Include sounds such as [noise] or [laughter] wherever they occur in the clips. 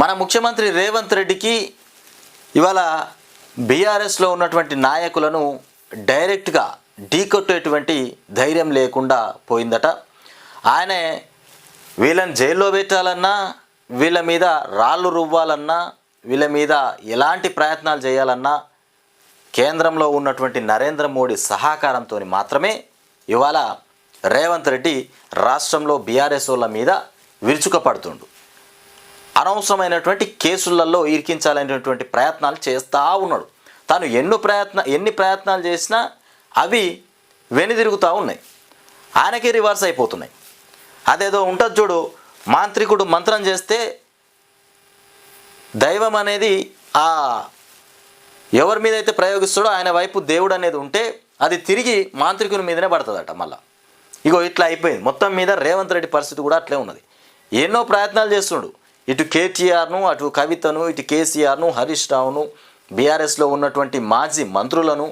మన ముఖ్యమంత్రి రేవంత్ రెడ్డికి ఇవాళ బీఆర్ఎస్లో ఉన్నటువంటి నాయకులను డైరెక్ట్గా ఢీకొట్టేటువంటి ధైర్యం లేకుండా పోయిందట. ఆయనే వీళ్ళని జైల్లో పెట్టాలన్నా వీళ్ళ మీద రాళ్ళు రువ్వాలన్నా వీళ్ళ మీద ఎలాంటి ప్రయత్నాలు చేయాలన్నా కేంద్రంలో ఉన్నటువంటి నరేంద్ర మోడీ సహకారంతో మాత్రమే ఇవాళ రేవంత్ రెడ్డి రాష్ట్రంలో బీఆర్ఎస్ వాళ్ళ మీద విరుచుకపడుతుండు. అనవసరమైనటువంటి కేసులలో ఇరికించాలనేటువంటి ప్రయత్నాలు చేస్తూ ఉన్నాడు. తాను ఎన్నో ప్రయత్న ఎన్ని ప్రయత్నాలు చేసినా అవి వెనుదిరుగుతూ ఉన్నాయి. ఆయనకే రివర్స్ అయిపోతున్నాయి. అదేదో ఉంటుంది చూడు మాంత్రికుడు మంత్రం చేస్తే దైవం అనేది ఆ ఎవరి మీద అయితే ప్రయోగిస్తాడో ఆయన వైపు దేవుడు అనేది ఉంటే అది తిరిగి మాంత్రికుని మీదనే పడుతుందట మళ్ళా. ఇగో ఇట్లా అయిపోయింది. మొత్తం మీద రేవంత్ రెడ్డి పరిస్థితి కూడా అట్లే ఉన్నది. ఎన్నో ప్రయత్నాలు చేస్తున్నాడు ఇటు కేటీఆర్ను అటు కవితను ఇటు కేసీఆర్ను హరీష్ రావును బీఆర్ఎస్లో ఉన్నటువంటి మాజీ మంత్రులను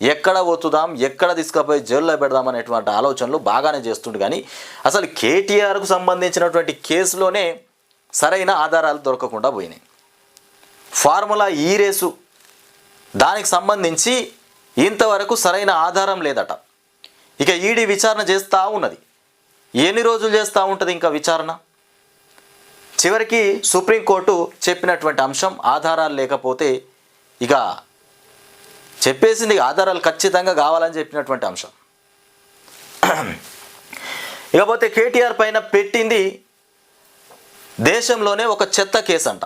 ఎక్కడ ఒత్తుదాం ఎక్కడ తీసుకుపోయి జైల్లో పెడదాం అనేటువంటి ఆలోచనలు బాగానే చేస్తుండు. కానీ అసలు కేటీఆర్కు సంబంధించినటువంటి కేసులోనే సరైన ఆధారాలు దొరకకుండా పోయినాయి. ఫార్ములా ఈ రేసు. దానికి సంబంధించి ఇంతవరకు సరైన ఆధారం లేదట. ఇక ఈడీ విచారణ చేస్తూ ఉన్నది. ఎన్ని రోజులు చేస్తూ ఉంటుంది ఇంకా విచారణ? చివరికి సుప్రీంకోర్టు చెప్పినటువంటి అంశం ఆధారాలు లేకపోతే ఇక చెప్పేసింది ఆధారాలు ఖచ్చితంగా కావాలని చెప్పినటువంటి అంశం. ఇకపోతే కేటీఆర్ పైన పెట్టింది దేశంలోనే ఒక చెత్త కేసు అంట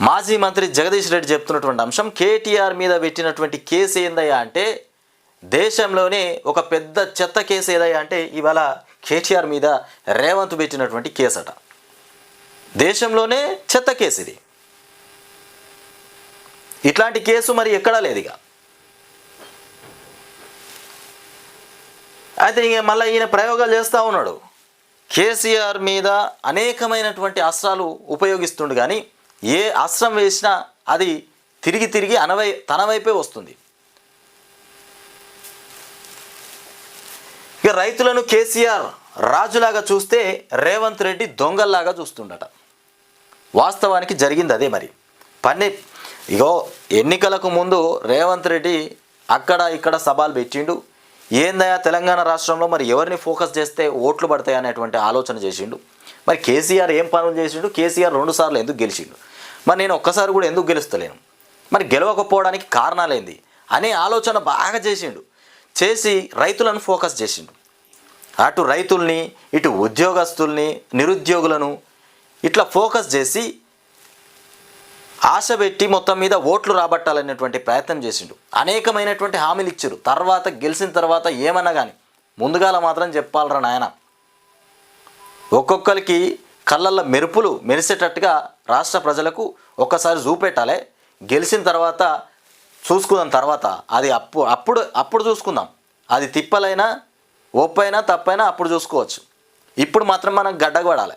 మాజీ మంత్రి జగదీష్ రెడ్డి చెప్తున్నటువంటి అంశం కేటీఆర్ మీద పెట్టినటువంటి కేసు ఏందయ్యా అంటే దేశంలోనే ఒక పెద్ద చెత్త కేసు ఏదయ్యా అంటే ఇవాళ కేటీఆర్ మీద రేవంత్ పెట్టినటువంటి కేసు అట దేశంలోనే చెత్త కేసు ఇది ఇట్లాంటి కేసు మరి ఎక్కడా లేదు ఇక అయితే ఇంక మళ్ళీ ఈయన ప్రయోగాలు చేస్తూ ఉన్నాడు. కేసీఆర్ మీద అనేకమైనటువంటి అస్త్రాలు ఉపయోగిస్తుండు కానీ ఏ అస్త్రం వేసినా అది తిరిగి తిరిగి అనవై తన వైపే వస్తుంది. ఇక రైతులను కేసీఆర్ రాజులాగా చూస్తే రేవంత్ రెడ్డి దొంగల్లాగా చూస్తుండట. వాస్తవానికి జరిగింది అదే మరి. పన్ని ఇగో ఎన్నికలకు ముందు రేవంత్ రెడ్డి అక్కడ ఇక్కడ సభలు పెట్టిండు. ఏందయ్యా తెలంగాణ రాష్ట్రంలో మరి ఎవరిని ఫోకస్ చేస్తే ఓట్లు పడతాయి అనేటువంటి ఆలోచన చేసిండు. మరి కేసీఆర్ ఏం పనులు చేసిండు? కేసీఆర్ రెండు సార్లు ఎందుకు గెలిచిండు? మరి నేను ఒక్కసారి కూడా ఎందుకు గెలుస్తలేను? మరి గెలవకపోవడానికి కారణాలేంది? అనే ఆలోచన బాగా చేసిండు. చేసి రైతులను ఫోకస్ చేసిండు. అటు రైతుల్ని ఇటు ఉద్యోగస్తుల్ని నిరుద్యోగులను ఇట్లా ఫోకస్ చేసి ఆశ పెట్టి మొత్తం మీద ఓట్లు రాబట్టాలనేటువంటి ప్రయత్నం చేసిండు. అనేకమైనటువంటి హామీలు ఇచ్చారు తర్వాత గెలిచిన తర్వాత ఏమన్నా కానీ ముందుగాల మాత్రం చెప్పాలరా నాయన. ఒక్కొక్కరికి కళ్ళల్లో మెరుపులు మెరిసేటట్టుగా రాష్ట్ర ప్రజలకు ఒక్కసారి చూపెట్టాలి. గెలిచిన తర్వాత చూసుకుందాం తర్వాత అది అప్పు అప్పుడు అప్పుడు చూసుకుందాం. అది తిప్పలైనా ఒప్పైనా తప్పైనా అప్పుడు చూసుకోవచ్చు. ఇప్పుడు మాత్రం మనం గడ్డగొడాలి.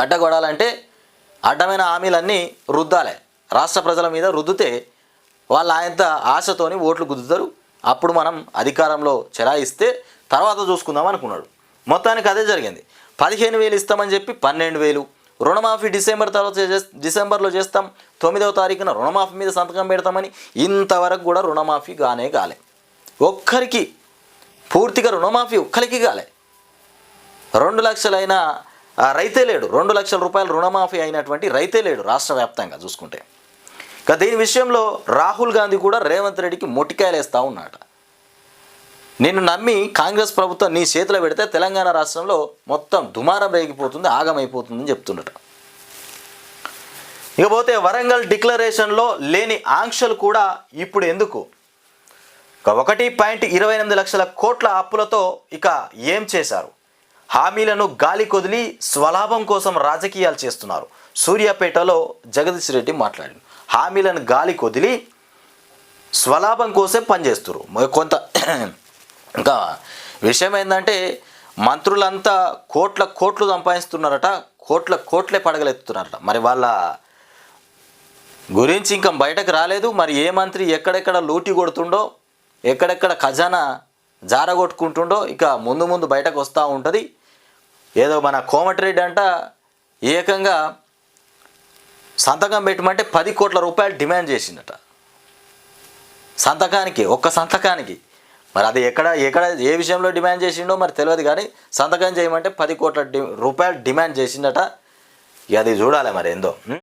గడ్డగొడాలంటే అడ్డమైన హామీలన్నీ రుద్దాలి. రాష్ట్ర ప్రజల మీద రుద్దితే వాళ్ళు ఆయంత ఆశతోని ఓట్లు గుద్దుతారు. అప్పుడు మనం అధికారంలో చెలాయిస్తే తర్వాత చూసుకుందాం అనుకున్నాడు. మొత్తానికి అదే జరిగింది. పదిహేను వేలు ఇస్తామని చెప్పి పన్నెండు వేలు. రుణమాఫీ డిసెంబర్ తర్వాత డిసెంబర్లో చేస్తాం. తొమ్మిదవ తారీఖున రుణమాఫీ మీద సంతకం పెడతామని ఇంతవరకు కూడా రుణమాఫీ గానే కాలే ఒక్కరికి పూర్తిగా రుణమాఫీ ఒక్కలికి కాలే. రెండు లక్షలైన రైతే లేడు. రెండు లక్షల రూపాయలు రుణమాఫీ అయినటువంటి రైతే లేడు రాష్ట్ర వ్యాప్తంగా చూసుకుంటే. ఇక దీని విషయంలో రాహుల్ గాంధీ కూడా రేవంత్ రెడ్డికి మొటికాయలు ఉన్నాట నిన్ను నమ్మి కాంగ్రెస్ ప్రభుత్వం నీ చేతిలో పెడితే తెలంగాణ రాష్ట్రంలో మొత్తం దుమారం రేగిపోతుంది ఆగమైపోతుందని చెప్తుండట. ఇకపోతే వరంగల్ డిక్లరేషన్లో లేని ఆంక్షలు కూడా ఇప్పుడు ఎందుకు? ఒకటి పాయింట్ ఇరవై ఎనిమిది లక్షల కోట్ల అప్పులతో ఇక ఏం చేశారు? హామీలను గాలి కొదిలి స్వలాభం కోసం రాజకీయాలు చేస్తున్నారు. సూర్యాపేటలో జగదీష్ రెడ్డి మాట్లాడారు. హామీలను గాలి కొదిలి స్వలాభం కోసం పనిచేస్తున్నారు కొంత [clears throat] ఇంకా విషయం ఏంటంటే మంత్రులంతా కోట్ల కోట్లు సంపాదిస్తున్నారట కోట్ల కోట్లే పడగలెత్తుతున్నారట. మరి వాళ్ళ గురించి ఇంకా బయటకు రాలేదు. మరి ఏ మంత్రి ఎక్కడెక్కడ లూటి కొడుతుండో ఎక్కడెక్కడ ఖజానా జారగొట్టుకుంటుండో ఇక ముందు ముందు బయటకు వస్తూ ఉంటుంది. ఏదో మన కోమటిరెడ్డి అంట ఏకంగా సంతకం పెట్టమంటే పది కోట్ల రూపాయలు డిమాండ్ చేసిందట సంతకానికి ఒక్క సంతకానికి. మరి అది ఎక్కడ ఎక్కడ ఏ విషయంలో డిమాండ్ చేసిండో మరి తెలియదు కానీ సంతకం చేయమంటే పది కోట్ల రూపాయలు డిమాండ్ చేసిందట ఇక అది చూడాలి మరి ఏందో.